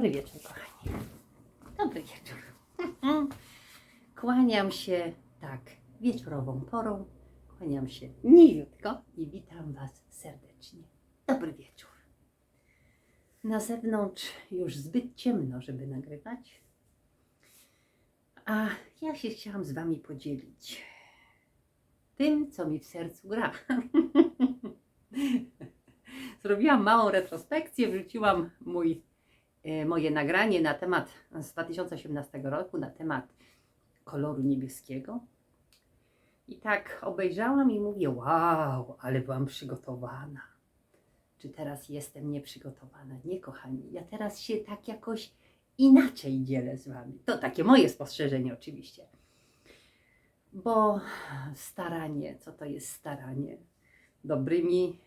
Dobry wieczór, kochani. Dobry wieczór. Kłaniam się tak wieczorową porą. Kłaniam się niziutko i witam Was serdecznie. Dobry wieczór. Na zewnątrz już zbyt ciemno, żeby nagrywać. A ja się chciałam z Wami podzielić tym, co mi w sercu gra. Zrobiłam małą retrospekcję, wrzuciłam mój, moje nagranie na temat z 2018 roku, na temat koloru niebieskiego. I tak obejrzałam i mówię, wow, ale byłam przygotowana. Czy teraz jestem nieprzygotowana? Nie, kochani, ja teraz się tak jakoś inaczej dzielę z Wami. To takie moje spostrzeżenie oczywiście. Bo staranie, co to jest staranie? Dobrymi,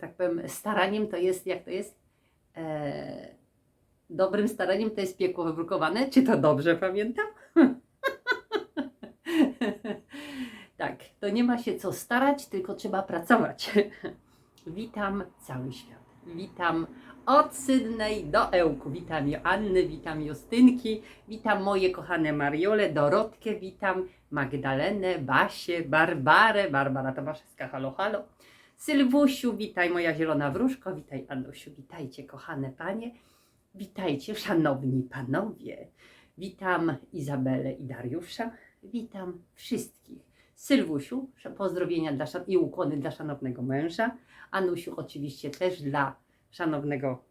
tak powiem, staraniem to jest, jak to jest? E, dobrym staraniem to jest piekło wybrukowane. Czy to dobrze pamiętam? tak, to nie ma się co starać, tylko trzeba pracować. Witam cały świat. Witam od Sydney do Ełku. Witam Joanny, witam Justynki, witam moje kochane Mariole, Dorotkę, witam Magdalenę, Basię, Barbarę, Barbara Tomaszewska, halo, halo. Sylwusiu, witaj moja zielona wróżko, witaj Anusiu, witajcie kochane panie, witajcie szanowni panowie. Witam Izabelę i Dariusza, witam wszystkich. Sylwusiu, pozdrowienia dla, i ukłony dla szanownego męża. Anusiu oczywiście też dla szanownego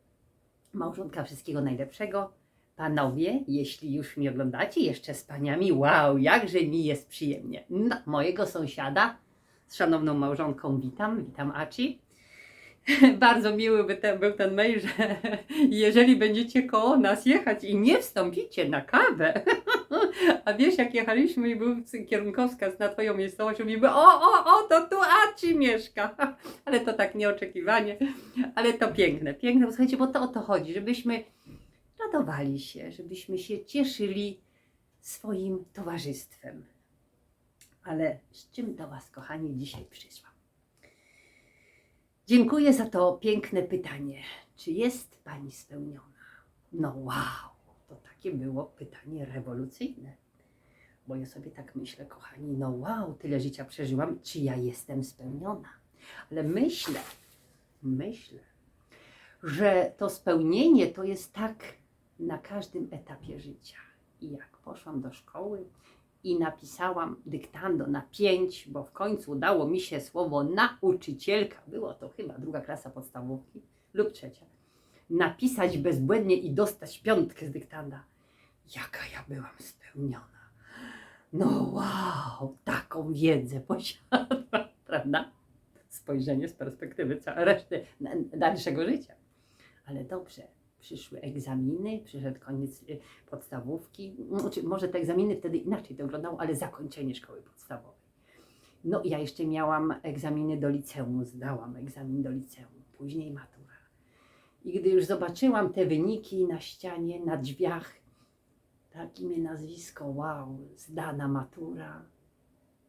małżonka wszystkiego najlepszego. Panowie, jeśli już mnie oglądacie, jeszcze z paniami, wow, jakże mi jest przyjemnie. No, mojego sąsiada z szanowną małżonką witam, witam Aci. Bardzo miły by ten, był ten mail, że jeżeli będziecie koło nas jechać i nie wstąpicie na kawę, a wiesz jak jechaliśmy i był kierunkowskaz na twoją miejscowość, mówimy o, o, o, to tu Aci mieszka. Ale to tak nieoczekiwanie, ale to piękne, piękne, bo słuchajcie, bo to o to chodzi, żebyśmy radowali się, żebyśmy się cieszyli swoim towarzystwem. Ale z czym do Was, kochani, dzisiaj przyszłam? Dziękuję za to piękne pytanie. Czy jest Pani spełniona? No wow, to takie było pytanie rewolucyjne. Bo ja sobie tak myślę, kochani, no wow, tyle życia przeżyłam, czy ja jestem spełniona? Ale myślę, myślę, że to spełnienie to jest tak na każdym etapie życia. I jak poszłam do szkoły i napisałam dyktando na pięć, bo w końcu udało mi się słowo nauczycielka, było to chyba druga klasa podstawówki lub trzecia, napisać bezbłędnie i dostać piątkę z dyktanda. Jaka ja byłam spełniona. No wow, taką wiedzę posiadam, prawda? Spojrzenie z perspektywy całej reszty dalszego życia. Ale dobrze, przyszły egzaminy, przyszedł koniec y, podstawówki. Znaczy, może te egzaminy wtedy inaczej to wyglądało, ale zakończenie szkoły podstawowej. No i ja jeszcze miałam egzaminy do liceum, zdałam egzamin do liceum, później matura. I gdy już zobaczyłam te wyniki na ścianie, na drzwiach, tak imię, nazwisko, wow, zdana matura,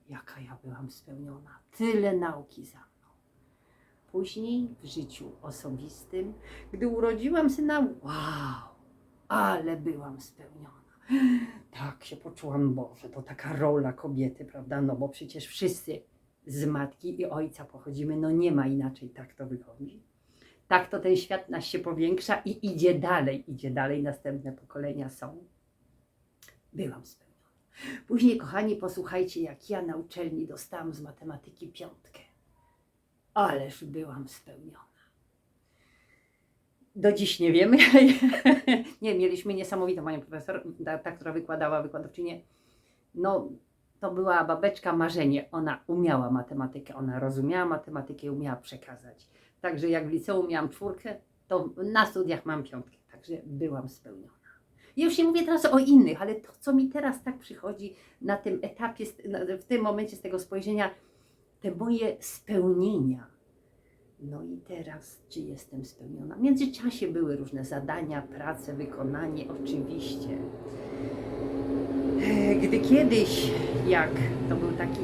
jaka ja byłam spełniona. Tyle nauki za. Później w życiu osobistym, gdy urodziłam syna, wow, ale byłam spełniona. Tak się poczułam, Boże, to taka rola kobiety, prawda? No bo przecież wszyscy z matki i ojca pochodzimy, no nie ma inaczej, tak to wychodzi. Tak to ten świat nas się powiększa i idzie dalej, idzie dalej, następne pokolenia są. Byłam spełniona. Później, kochani, posłuchajcie, jak ja na uczelni dostałam z matematyki piątkę. Ależ byłam spełniona. Do dziś nie wiemy. nie, mieliśmy niesamowitą panią profesor, ta, która wykładała, wykładowczynię. No, to była babeczka marzenie. Ona umiała matematykę, ona rozumiała matematykę i umiała przekazać. Także jak w liceum miałam czwórkę, to na studiach mam piątkę. Także byłam spełniona. Ja już nie mówię teraz o innych, ale to, co mi teraz tak przychodzi na tym etapie, w tym momencie z tego spojrzenia, te moje spełnienia. No i teraz, czy jestem spełniona? W międzyczasie były różne zadania, prace, wykonanie, oczywiście. E, Gdy kiedyś, jak to był taki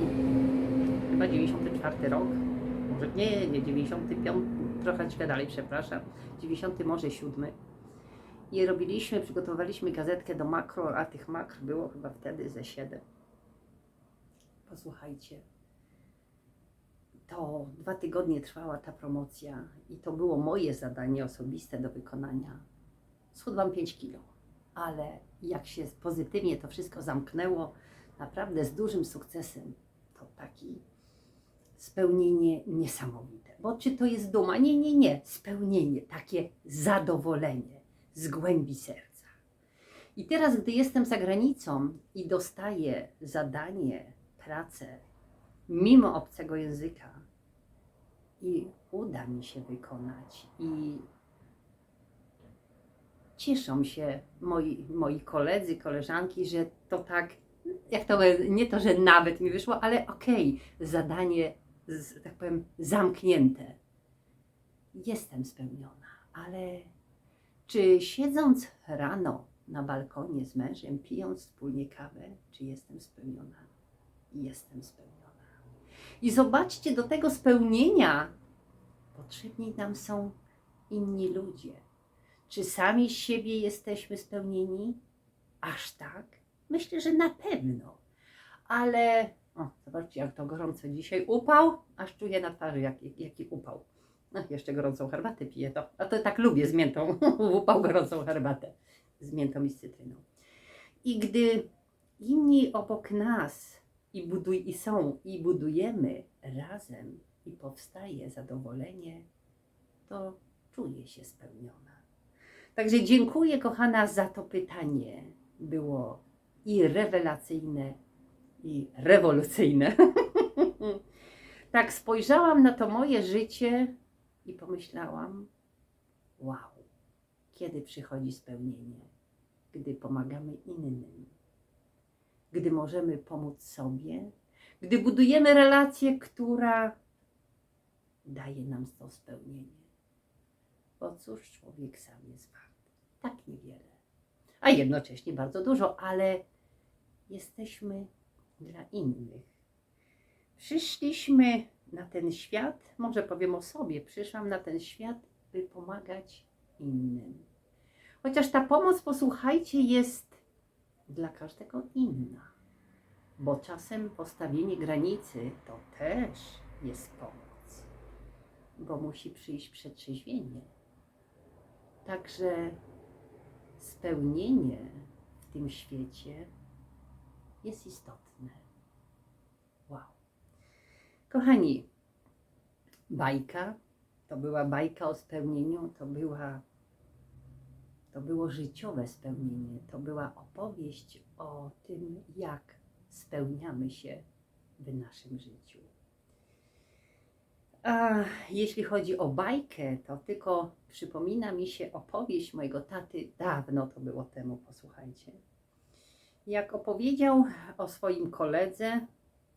chyba 94 rok, może nie, nie 95, trochę dalej, przepraszam, 90 może 7. I robiliśmy, przygotowaliśmy gazetkę do makro, a tych makr było chyba wtedy ze siedem. Posłuchajcie, to dwa tygodnie trwała ta promocja i to było moje zadanie osobiste do wykonania. Schudłam 5 kilo, ale jak się pozytywnie to wszystko zamknęło, naprawdę z dużym sukcesem, to taki spełnienie niesamowite. Bo czy to jest duma? Nie, nie, nie. Spełnienie, takie zadowolenie z głębi serca. I teraz, gdy jestem za granicą i dostaję zadanie, pracę, mimo obcego języka, i uda mi się wykonać, i cieszą się moi, moi koledzy, koleżanki, że to tak, jak to nie to, że nawet mi wyszło, ale okej, zadanie, z, tak powiem, zamknięte. Jestem spełniona, ale czy siedząc rano na balkonie z mężem, pijąc wspólnie kawę, czy jestem spełniona? Jestem spełniona. I zobaczcie, do tego spełnienia potrzebni nam są inni ludzie. Czy sami z siebie jesteśmy spełnieni? Aż tak? Myślę, że na pewno. Ale o, zobaczcie, jak to gorąco dzisiaj. Upał, aż czuję na twarzy, jaki, jaki upał. No, jeszcze gorącą herbatę piję to. A to tak lubię z miętą. Upał gorącą herbatę. Z miętą i z cytryną. I gdy inni obok nas i buduj i są i budujemy razem i powstaje zadowolenie, to czuję się spełniona. Także dziękuję, kochana, za to pytanie. Było i rewelacyjne, i rewolucyjne. tak spojrzałam na to moje życie i pomyślałam: wow, kiedy przychodzi spełnienie? Gdy pomagamy innym, gdy możemy pomóc sobie, gdy budujemy relację, która daje nam to spełnienie. Bo cóż człowiek sam jest wart? Tak niewiele. A jednocześnie bardzo dużo, ale jesteśmy dla innych. Przyszliśmy na ten świat, może powiem o sobie, przyszłam na ten świat, by pomagać innym. Chociaż ta pomoc, posłuchajcie, jest dla każdego inna. Bo czasem postawienie granicy to też jest pomoc, bo musi przyjść przetrzeźwienie. Także spełnienie w tym świecie jest istotne. Wow. Kochani, bajka to była bajka o spełnieniu, to była to było życiowe spełnienie, to była opowieść o tym, jak spełniamy się w naszym życiu. A jeśli chodzi o bajkę, to tylko przypomina mi się opowieść mojego taty, dawno to było temu, posłuchajcie. Jak opowiedział o swoim koledze,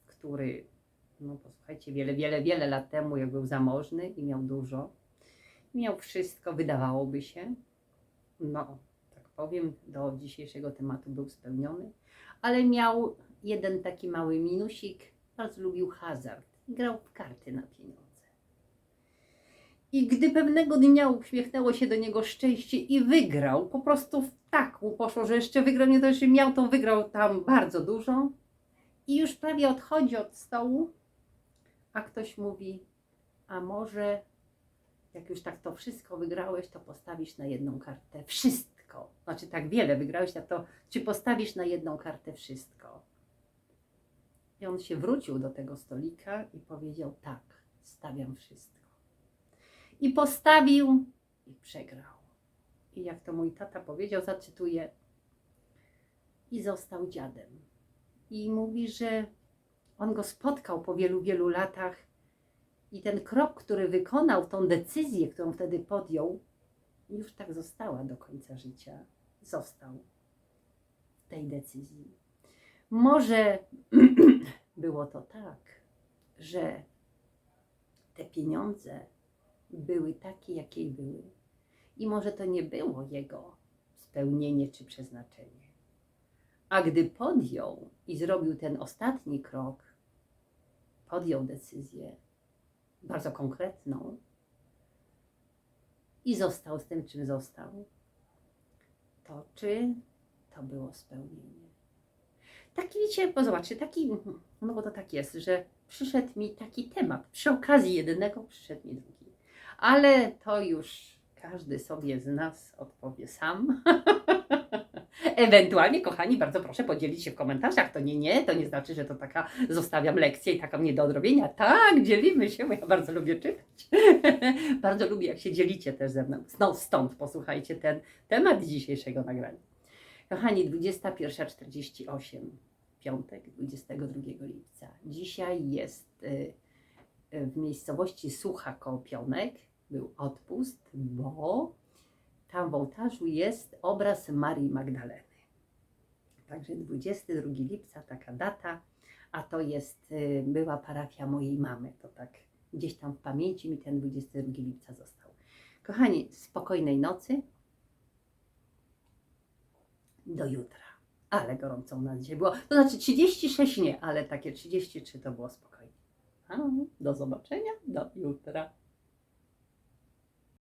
który, no posłuchajcie, wiele, wiele, wiele lat temu, jak był zamożny i miał dużo, miał wszystko, wydawałoby się, no, tak powiem, do dzisiejszego tematu był spełniony, ale miał jeden taki mały minusik, bardzo lubił hazard, grał w karty na pieniądze. I gdy pewnego dnia uśmiechnęło się do niego szczęście i wygrał, po prostu tak mu poszło, że jeszcze wygrał, nie to, że miał tą, wygrał tam bardzo dużo. I już prawie odchodzi od stołu, a ktoś mówi, a może jak już tak to wszystko wygrałeś, to postawisz na jedną kartę wszystko. Znaczy tak wiele wygrałeś, a to czy postawisz na jedną kartę wszystko? I on się wrócił do tego stolika i powiedział tak, stawiam wszystko. I postawił i przegrał. I jak to mój tata powiedział, zacytuję, i został dziadem. I mówi, że on go spotkał po wielu, wielu latach i ten krok, który wykonał, tą decyzję, którą wtedy podjął, już tak została do końca życia. Został w tej decyzji. Może było to tak, że te pieniądze były takie, jakie były. I może to nie było jego spełnienie czy przeznaczenie. A gdy podjął i zrobił ten ostatni krok, podjął decyzję bardzo konkretną i został z tym, czym został, to czy to było spełnienie? Taki wiecie, bo zobaczcie, taki, no bo to tak jest, że przyszedł mi taki temat. Przy okazji jednego przyszedł mi drugi. Ale to już każdy sobie z nas odpowie sam. Ewentualnie, kochani, bardzo proszę podzielić się w komentarzach. To nie, nie, to nie znaczy, że to taka zostawiam lekcję i taka mnie do odrobienia. Tak, dzielimy się, bo ja bardzo lubię czytać. bardzo lubię, jak się dzielicie też ze mną. No, stąd posłuchajcie ten temat dzisiejszego nagrania. Kochani, 21.48, piątek, 22 lipca. Dzisiaj jest y, y, w miejscowości Sucha koło Pionek. Był odpust, bo tam w ołtarzu jest obraz Marii Magdaleny. Także 22 lipca, taka data, a to jest, y, była parafia mojej mamy. To tak gdzieś tam w pamięci mi ten 22 lipca został. Kochani, spokojnej nocy. Do jutra. Ale gorąco u nas dzisiaj było. To znaczy 36 nie, ale takie 33 to było spokojnie. A, do zobaczenia, do jutra.